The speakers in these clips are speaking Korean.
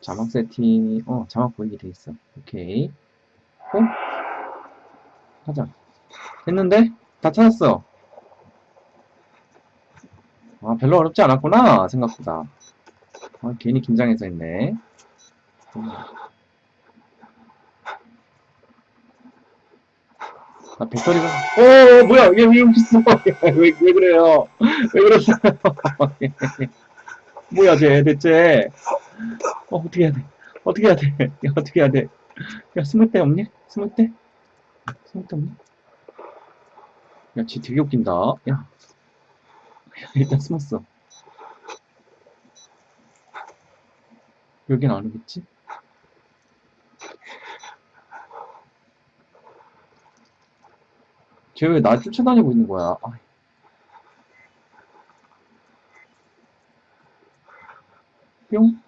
자막 세팅, 어, 자막 보이게 돼 있어. 오케이. 어? 하자. 됐는데? 다 찾았어. 아, 별로 어렵지 않았구나, 생각보다. 아, 괜히 긴장해서 했네. 아, 배터리가, 오, 뭐야, 얘왜 있어? 왜, 왜 그래요? 왜 그러세요? 뭐야, 쟤, 대체. 어, 어떻게 해야 돼? 어떻게 해야 돼? 야, 어떻게 해야 돼? 야, 스물 대 없니? 스물 대? 스물 대 없니? 야, 쟤 되게 웃긴다. 야. 야, 일단 숨었어. 여긴 안 오겠지? 쟤 왜 나 쫓아다니고 있는 거야? 아. 뿅?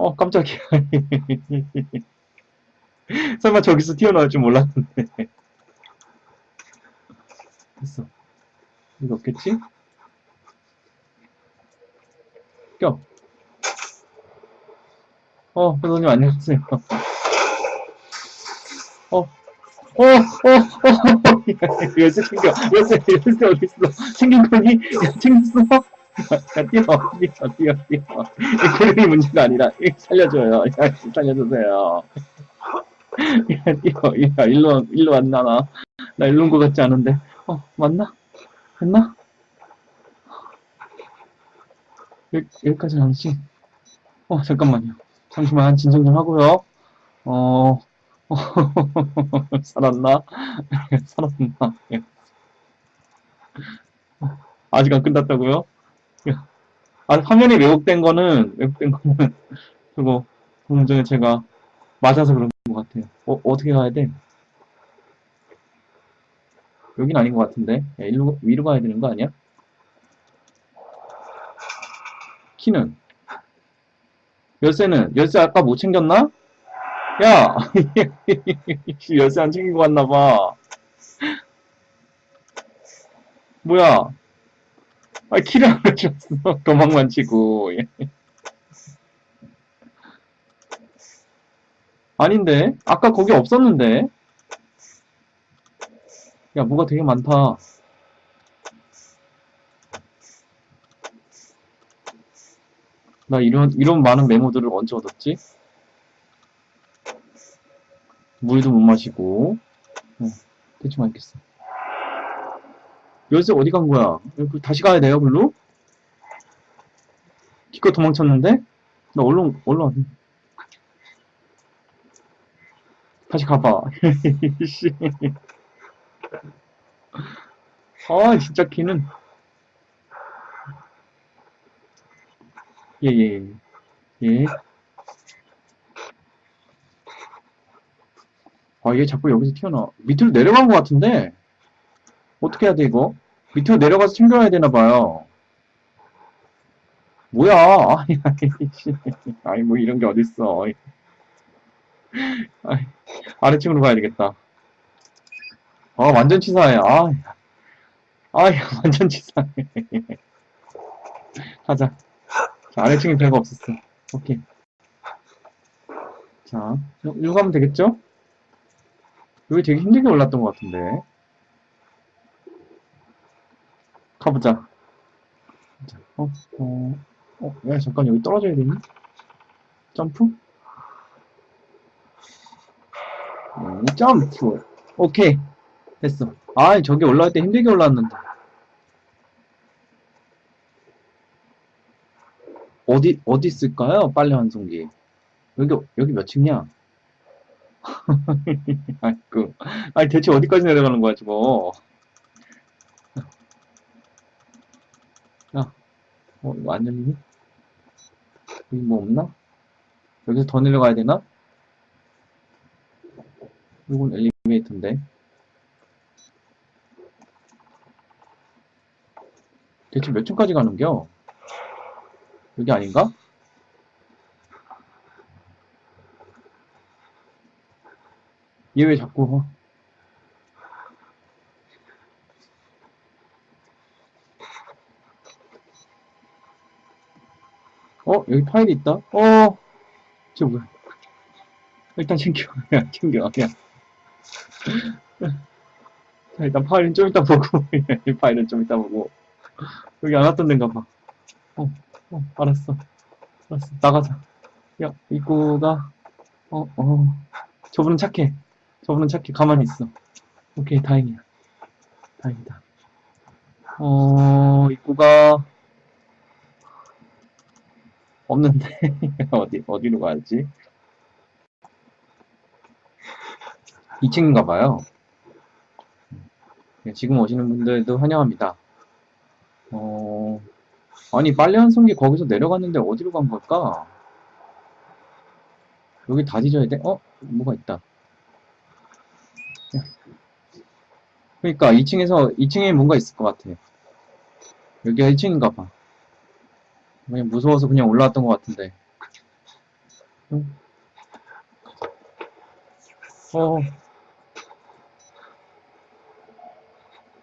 어, 깜짝이야. 설마 저기서 튀어나올 줄 몰랐는데. 됐어. 이거 없겠지? 껴. 어, 회장님 안녕하세요. 어, 어, 어, 어, 열쇠 챙겨. 열쇠, 열쇠 어딨어? 챙긴 거니? 야, 챙겼어? 야, 뛰어, 뛰어, 뛰어, 뛰어. 이 그림이 문제가 아니라, 이 살려줘요. 야, 살려주세요. 야, 뛰어. 야, 일로, 일로 왔나, 나. 나 일로 온 것 같지 않은데. 어, 맞나? 됐나? 여기, 여기까지는 아니지? 어, 잠깐만요. 잠시만, 진정 좀 하고요. 어, 살았나? 살았나? 예. 아직 안 끝났다고요? 야, 아, 화면이 왜곡된 거는, 왜곡된 거는, 그거, 방금 전에 제가 맞아서 그런 것 같아요. 어, 어떻게 가야 돼? 여긴 아닌 것 같은데? 야, 일로, 위로 가야 되는 거 아니야? 키는? 열쇠는? 열쇠 아까 못 챙겼나? 야! 열쇠 안 챙기고 왔나봐. 뭐야? 아, 키를 안 가져왔어. 도망만 치고. 아닌데? 아까 거기 없었는데? 야, 뭐가 되게 많다. 나 이런, 이런 많은 메모들을 언제 얻었지? 물도 못 마시고. 어, 대충 알겠어. 열쇠 어디 간 거야? 여기 다시 가야 돼요, 글로? 기껏 도망쳤는데? 나 얼른, 얼른. 다시 가봐. 씨. 아, 진짜 키는. 예, 예, 예. 예. 아, 얘 자꾸 여기서 튀어나와. 밑으로 내려간 것 같은데? 어떻게 해야 돼, 이거? 밑으로 내려가서 챙겨야 되나 봐요. 뭐야? 아니, 뭐 이런 게 어딨어. 아래층으로 가야 되겠다. 아, 완전 치사해. 아, 아, 완전 치사해. 가자. 자, 아래층에 별거 없었어. 오케이. 자, 이거 가면 되겠죠? 여기 되게 힘들게 올랐던 것 같은데. 가보자. 자, 어, 어, 어, 야, 잠깐 여기 떨어져야 되니? 점프? 음, 점프. 오케이. 됐어. 아, 저기 올라갈 때 힘들게 올라왔는데. 어디, 어디 있을까요? 빨래 환송기. 여기, 여기 몇 층이야? 아이고. 아니, 대체 어디까지 내려가는 거야, 저거? 야, 어, 이거 안 열리니? 여기 뭐 없나? 여기서 더 내려가야 되나? 이건 엘리베이터인데. 대체 몇 층까지 가는겨? 여기 아닌가? 얘 왜 자꾸 어, 여기 파일이 있다. 어, 저 뭐야. 일단 챙겨. 야, 챙겨. 야. 자, 일단 파일은 좀 이따 보고. 이 파일은 좀 이따 보고. 여기 안 왔던 데인가 봐. 어, 어, 알았어. 알았어. 나가자. 야, 입구가, 어, 어. 저분은 착해. 저분은 착해. 가만히 있어. 오케이, 다행이야. 다행이다. 어, 입구가, 없는데. 어디, 어디로 가야지? 2층인가 봐요. 네, 지금 오시는 분들도 환영합니다. 어, 아니, 빨래 한 송기 거기서 내려갔는데 어디로 간 걸까? 여기 다 뒤져야 돼? 어? 뭐가 있다. 야. 그러니까 2층에서 2층에 뭔가 있을 것 같아. 여기가 1층인가 봐. 그냥 무서워서 그냥 올라왔던 것 같은데. 응? 어.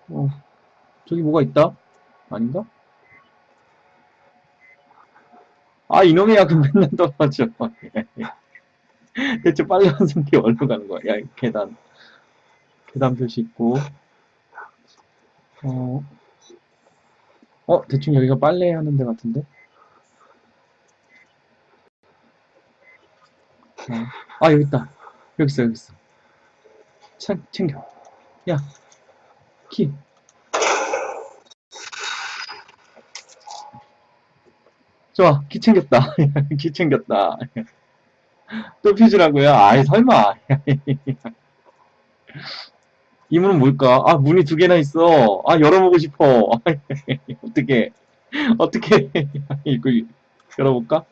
어. 저기 뭐가 있다? 아닌가? 아, 이놈의 약은 맨날 떨어져. 대체 한 성기 어디로 가는 거야? 야, 계단. 계단 표시 있고. 어. 어, 대충 여기가 빨래 하는 데 같은데? 어. 아, 여기 있다. 여기 있어, 여기 있어. 챙, 챙겨. 야, 키. 좋아, 키 챙겼다. 키 챙겼다. 또 퓨즈라고요? 아이, 설마. 이 문은 뭘까? 아, 문이 두 개나 있어. 아, 열어보고 싶어. 어떻게, 어떻게, 이거 열어볼까?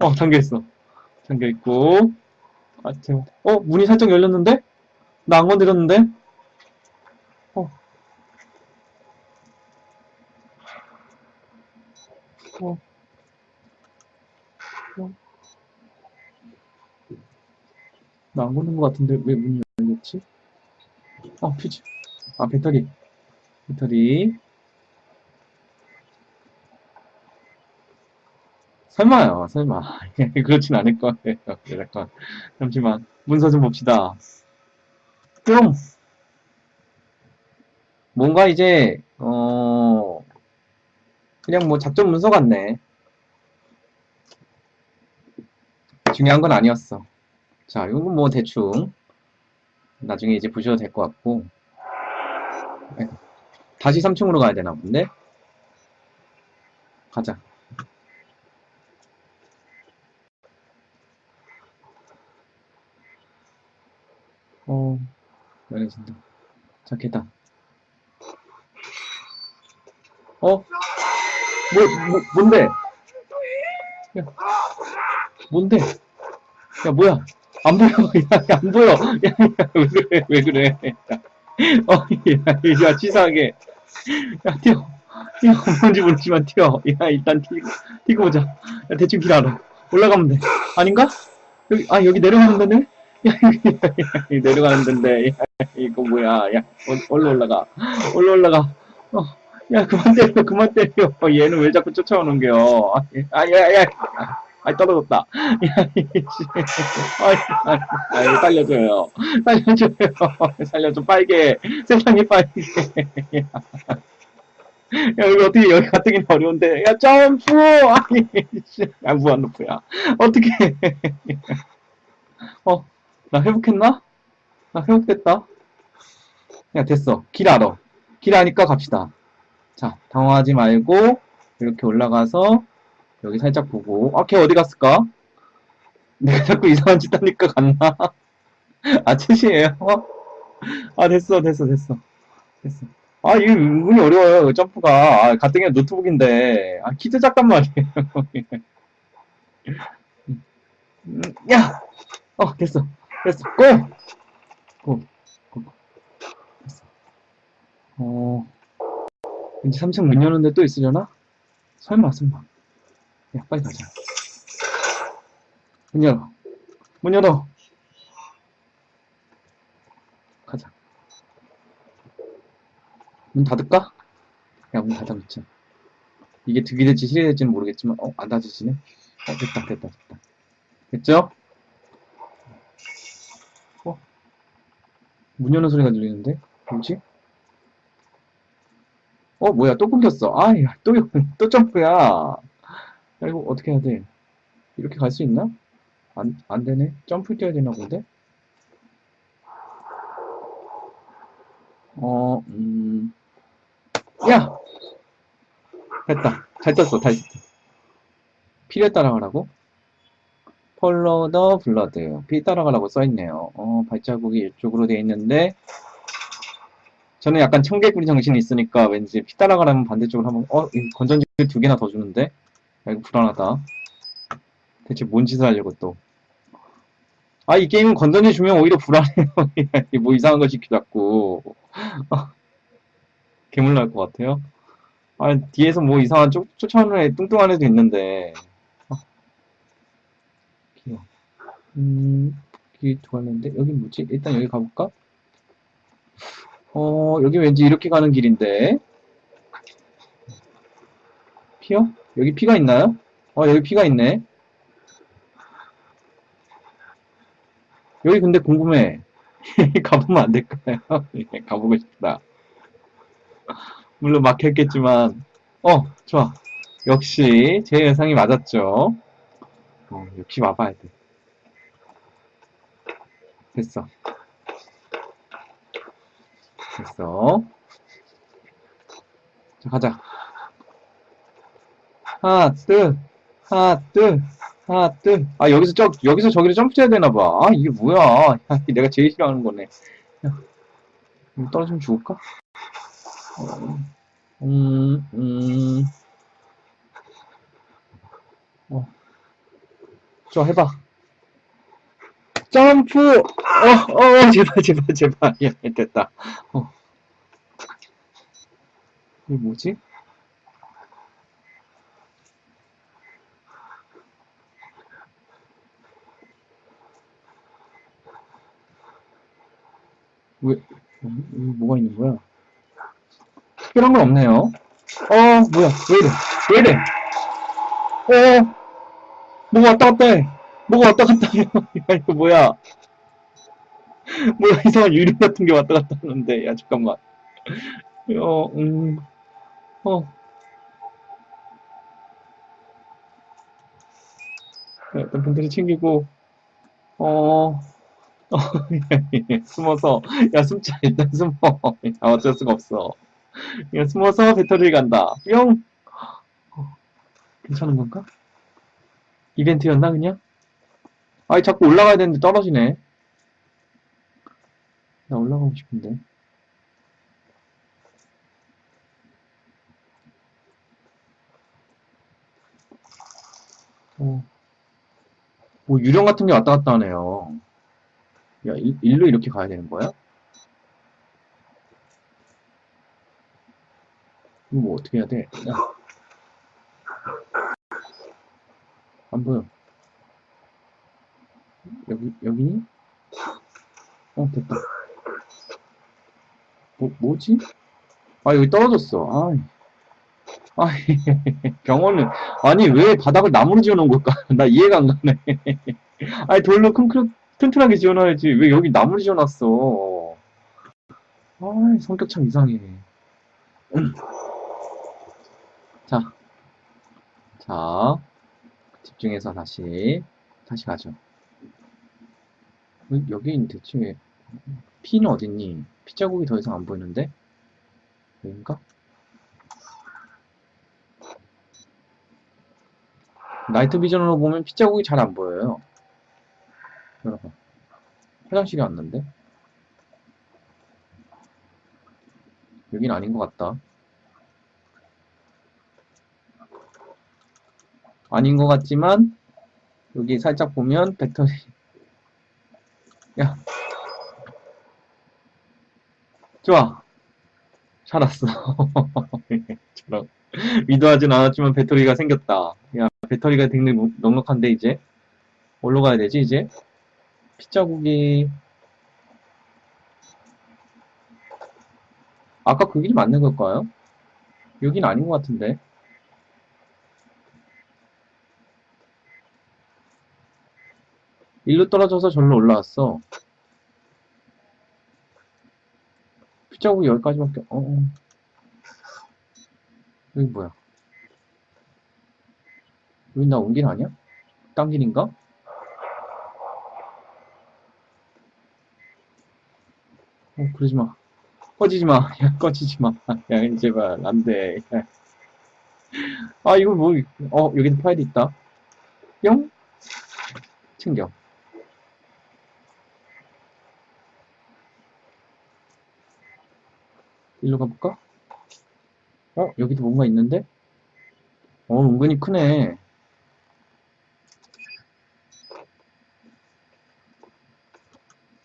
어, 잠겨있어. 잠겨있고. 아, 저, 어, 문이 살짝 열렸는데? 나 안 건드렸는데? 어. 어. 어. 나안 건든 것 같은데 왜 문이 열렸지? 어, 퓨즈. 아, 배터리. 배터리. 설마요, 설마. 그렇진 않을 거예요. 잠깐. 잠시만. 문서 좀 봅시다. 뿅! 뭔가 이제, 어, 그냥 뭐 작전 문서 같네. 중요한 건 아니었어. 자, 이건 뭐 대충. 나중에 이제 보셔도 될 것 같고. 네. 다시 3층으로 가야 되나 본데? 가자. 어. 자, 계단. 어? 뭐, 뭐, 뭔데? 야, 뭔데? 야, 뭐야? 안 보여. 야, 야, 안 보여. 야, 야, 왜 그래, 왜 그래. 야, 어, 야, 야, 치사하게. 야, 뛰어. 뛰어. 뭔지 모르지만 뛰어. 야, 일단 뛰고, 뛰고 오자. 야, 대충 길 알아. 올라가면 돼. 아닌가? 여기, 아, 여기 내려가는 데네? 여기 내려가는 데인데. 야, 이거 뭐야. 야, 어, 얼른 올라가. 얼른 올라가. 어, 야, 그만 때려, 그만 때려. 얘는 왜 자꾸 쫓아오는겨. 아, 야, 야. 아, 떨어졌다. 야. 아, 아, 아, 살려줘요. 살려줘요. 살려줘, 빨개. 세상이 빨개. 야, 여기 어떻게, 여기 가뜩이나 어려운데. 야, 점프! 씨. 야, 무한루프야. 어떻게. 어, 나 회복했나? 나 회복됐다. 야, 됐어. 길 알아. 길 아니까 갑시다. 자, 당황하지 말고, 이렇게 올라가서, 여기 살짝 보고, 아, 걔 어디 갔을까? 내가 자꾸 이상한 짓 하니까 갔나? 아, 챗이에요? 아, 됐어, 됐어, 됐어. 됐어. 아, 이게 은근히 어려워요, 점프가. 아, 가뜩이나 노트북인데. 아, 키도 작단 말이에요. 음, 야! 어, 됐어. 됐어. 고! 고. 고. 고. 됐어. 어, 왠지 3층 문 여는데 또 있으려나? 설마, 설마. 야, 빨리 가자. 문 열어. 문 열어. 가자. 문 닫을까? 야, 문 닫아놓자. 이게 득이 될지 실이 될지는 모르겠지만, 어, 안 닫혀지네? 어, 됐다, 됐다, 됐다. 됐죠? 문 여는 소리가 들리는데? 뭐지? 어, 뭐야, 또 끊겼어. 아, 야, 또, 또 점프야. 야, 이거 어떻게 해야 돼? 이렇게 갈 수 있나? 안, 안 되네. 점프 뛰어야 되나 본데? 어, 음, 야! 됐다. 잘 떴어, 다시. 피를 따라가라고? 폴로 더 블러드. 피 따라가라고 써있네요. 어, 발자국이 이쪽으로 돼 있는데, 저는 약간 청개구리 정신이 있으니까 왠지 피 따라가라면 반대쪽으로 한번, 어, 이 건전지를 두 개나 더 주는데? 야, 이거 불안하다. 대체 뭔 짓을 하려고 또. 아, 이 게임은 건전지 주면 오히려 불안해요. 뭐 이상한 거 시키 자꾸. 괴물 날 것 같아요. 아, 뒤에서 뭐 이상한 쫓, 쫓아오는 애, 뚱뚱한 애도 있는데. 아, 귀여워. 음, 여기 들어갔는데, 여기 뭐지? 일단 여기 가볼까? 어, 여기 왠지 이렇게 가는 길인데. 피요? 여기 피가 있나요? 어, 여기 피가 있네. 여기 근데 궁금해. 가보면 안 될까요? 예, 가보고 싶다. 물론 막혔겠지만, 어, 좋아. 역시 제 예상이 맞았죠. 어, 역시 와봐야 돼. 됐어. 됐어. 자, 가자. 하나, 둘, 하나, 둘, 하나, 둘. 아, 여기서 저, 여기서 저기를 점프해야 되나봐. 아, 이게 뭐야. 야, 내가 제일 싫어하는 거네. 야, 이거 떨어지면 죽을까? 어, 음, 음. 어. 좋아, 해봐. 점프! 어, 어, 제발, 제발, 제발. 야, 됐다. 어. 이게 뭐지? 왜, 여기 뭐가 있는 거야? 특별한 건 없네요. 어, 뭐야, 왜 이래, 왜 이래? 어, 뭐가 왔다 갔다 해. 뭐가 왔다 갔다 해. 야, 이거 뭐야. 뭐야, 이상한 유령 같은 게 왔다 갔다 하는데. 야, 잠깐만. 어, 음, 어. 자, 일단 벤트를 챙기고, 어, 어, 숨어서, 야, 숨자, 일단 숨어. 야, 어쩔 수가 없어. 그냥 숨어서 배터리를 간다. 뿅! 어, 괜찮은 건가? 이벤트였나, 그냥? 아이, 자꾸 올라가야 되는데 떨어지네. 나 올라가고 싶은데. 어. 뭐, 유령 같은 게 왔다 갔다 하네요. 야, 일, 일로 이렇게 가야 되는 거야? 이거 뭐 어떻게 해야 돼? 야. 안 보여. 여기, 여기니? 어, 됐다. 뭐, 뭐지? 아, 여기 떨어졌어. 아이. 아이, 병원은, 아니, 왜 바닥을 나무로 지어놓은 걸까? 나 이해가 안 가네. 아니, 돌로 큰, 튼튼하게 지어놔야지. 왜 여기 나무를 지어놨어? 아이, 성격 참 이상해. 자, 자, 집중해서 다시, 다시 가죠. 어, 여기 대체, 피는 어딨니? 피자국이 더 이상 안 보이는데? 여긴가? 나이트 비전으로 보면 피자국이 잘 안 보여요. 여러분, 화장실이 왔는데? 여긴 아닌 것 같다. 아닌 것 같지만 여기 살짝 보면 배터리 야. 좋아. 잘 왔어. 저런. 의도하진 않았지만 배터리가 생겼다. 야 배터리가 굉장히 넉- 넉넉한데 이제? 어디로 가야 되지 이제? 핏자국이. 아까 그 길이 맞는 걸까요? 여긴 아닌 것 같은데 일로 떨어져서 절로 올라왔어. 핏자국이 여기까지밖에, 어, 어. 여기 뭐야? 여기 나 온 길 아니야? 딴 길인가? 어, 그러지 마. 꺼지지 마. 야, 꺼지지 마. 야, 제발, 안 돼. 야. 아, 이거 뭐, 어, 여기도 파일이 있다. 뿅? 챙겨. 일로 가볼까? 어, 여기도 뭔가 있는데? 어, 은근히 크네.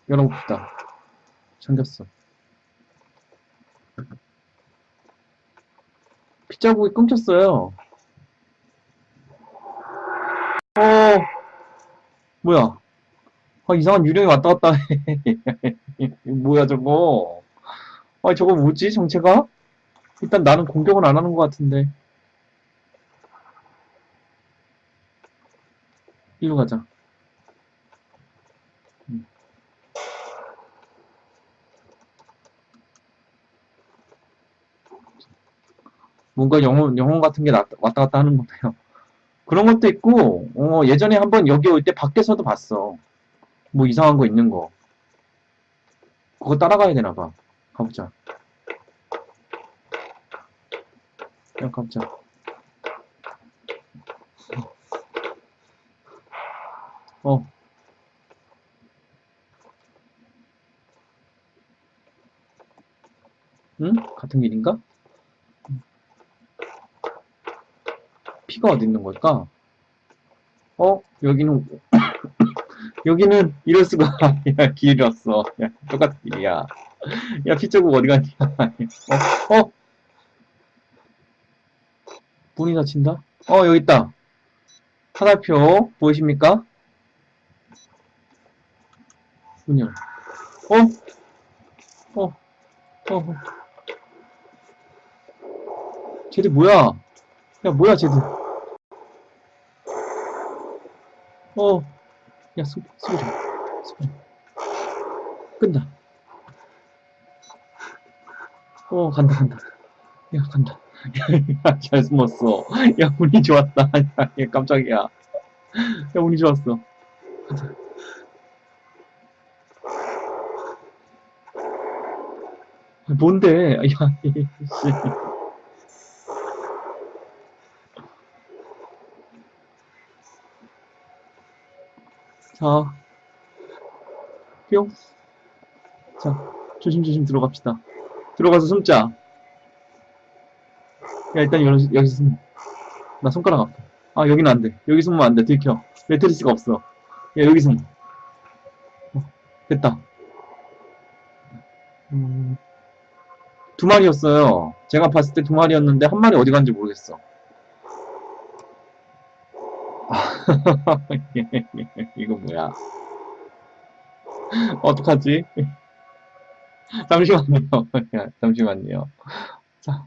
열어봅시다. 잠겼어. 핏자국이 끊겼어요. 어, 뭐야. 아, 이상한 유령이 왔다 갔다 해. 뭐야, 저거. 아, 저거 뭐지, 정체가? 일단 나는 공격은 안 하는 것 같은데. 일로 가자. 음. 뭔가 영혼, 영혼 같은 게 나- 왔다 갔다 하는 거네요. 그런 것도 있고, 어, 예전에 한번 여기 올 때 밖에서도 봤어. 뭐 이상한 거 있는 거. 그거 따라가야 되나 봐. 가보자. 야, 가보자. 어. 응? 같은 길인가? 피가 어디 있는 걸까? 어? 여기는 여기는 이럴 수가 야 길이었어 야 똑같은 길이야 야 피자국 어디 갔냐 어? 어? 문이 닫힌다? 어 여기 있다 화살표 보이십니까? 문 열어 어? 어? 어? 어? 쟤들 뭐야 야 뭐야 쟤들 어, 야, 좀, 수비 좀. 끈다. 어, 간다, 간다. 야, 간다. 야, 잘 숨었어. 야, 운이 좋았다. 야, 야, 깜짝이야. 야, 운이 좋았어. 가자. 아, 뭔데? 야, 이 씨. 자, 뿅. 자, 조심조심 들어갑시다. 들어가서 숨자. 야, 일단 여기, 여기서 숨. 나 손가락 아파. 아, 여기는 안 돼. 여기 숨으면 안 돼. 들켜. 매트리스가 없어. 야, 여기 숨. 어, 됐다. 음, 두 마리였어요. 제가 봤을 때 두 마리였는데, 한 마리 어디 간지 모르겠어. 이거 뭐야? 어떡하지? 잠시만요. 잠시만요. 자,